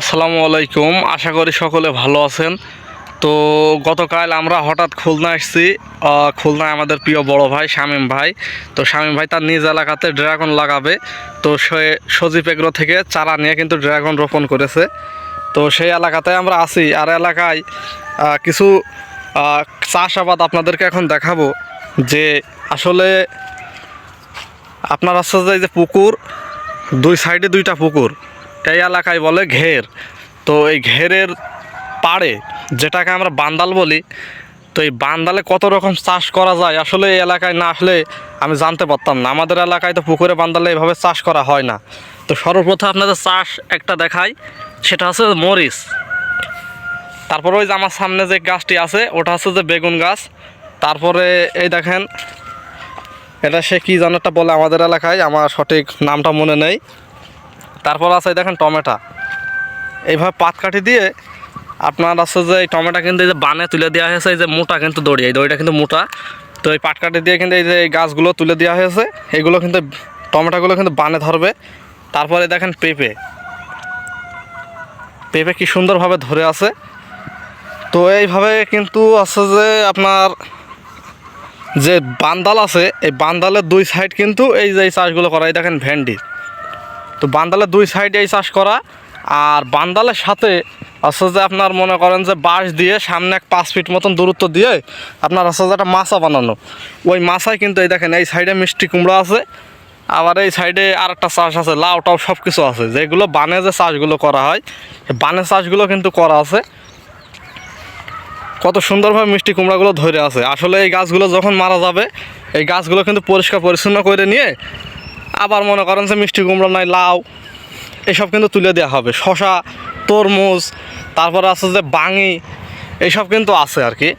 আসসালামু আলাইকুম। আশা করি সকলে ভালো আছেন। তো গতকাল আমরা হঠাৎ খুলনা এসেছি। খুলনায় আমাদের প্রিয় বড় ভাই শামীম ভাই। তো শামীম ভাই তার নিজ এলাকাতে ড্রাগন লাগাবে। তো সে সজীব এগ্রো থেকে চারা নিয়ে কিন্তু ড্রাগন রোপণ করেছে। তো সেই এলাকাতে আমরা আছি। আর এলাকায় কিছু চাষাবাদ আপনাদেরকে এখন দেখাবো। যে আসলে আপনার এই যে পুকুর, দুই সাইডে দুইটা পুকুর। এই এলাকায় বলে ঘের। তো এই ঘেরের পাড়ে, যেটাকে আমরা বান্দাল বলি, তো এই বান্দালে কত রকম চাষ করা যায়? আসলে এই এলাকায় না আসলে আমি জানতে পারতাম না। আমাদের এলাকায় তো পুকুরে বান্দালে এভাবে চাষ করা হয় না। তো সর্বপ্রথম আপনাদের চাষ একটা দেখাই, সেটা হচ্ছে মরিচ। তারপরে ওই যে আমার সামনে যে গাছটি আছে, ওটা হচ্ছে যে বেগুন গাছ। তারপরে এই দেখেন, এটা সে কী একটা বলে আমাদের এলাকায়, আমার সঠিক নামটা মনে নেই। তারপর আছে দেখেন টমেটো। এইভাবে পাত কাঠি দিয়ে আপনার আছে যে এই টমেটো কিন্তু এই যে বানে তুলে দেওয়া হয়েছে, এই যে মোটা কিন্তু দড়ি, এই দড়িটা কিন্তু মোটা। তো এই পাট কাঠি দিয়ে কিন্তু এই যে এই গাছগুলো তুলে দেওয়া হয়েছে এইগুলো কিন্তু টমেটোগুলো কিন্তু বানে ধরবে। তারপরে দেখেন পেঁপে। পেঁপে কি সুন্দরভাবে ধরে আছে। তো এইভাবে কিন্তু আছে যে আপনার যে বান্দাল আছে, এই বান্দালের দুই সাইড কিন্তু এই যে এই চাষগুলো করা, এই দেখেন ভেন্ডি। তো বান্দালের দুই সাইডে এই চাষ করা। আর বান্দালের সাথে আছে যে আপনার মনে করেন যে বাঁশ দিয়ে সামনে এক পাঁচ ফিট মতন দূরত্ব দিয়ে আপনার আছে যে একটা মাছা বানানো। ওই মাছায় কিন্তু এই দেখেন, এই সাইডে মিষ্টি কুমড়া আছে, আবার এই সাইডে আর একটা চাষ আছে লাউ টাউ সব কিছু আছে। যেগুলো বানে যে চাষগুলো করা হয় বানে চাষগুলো কিন্তু করা আছে। কত সুন্দরভাবে মিষ্টি কুমড়াগুলো ধরে আছে। আসলে এই গাছগুলো যখন মারা যাবে, এই গাছগুলো কিন্তু পরিষ্কার পরিচ্ছন্ন করে নিয়ে আবার মনে করেন যে মিষ্টি কুমড়ো নয় লাউ, এসব কিন্তু তুলে দেওয়া হবে। শশা তরমুজ, তারপরে আছে যে বাঙি এইসব কিন্তু আছে আর কি।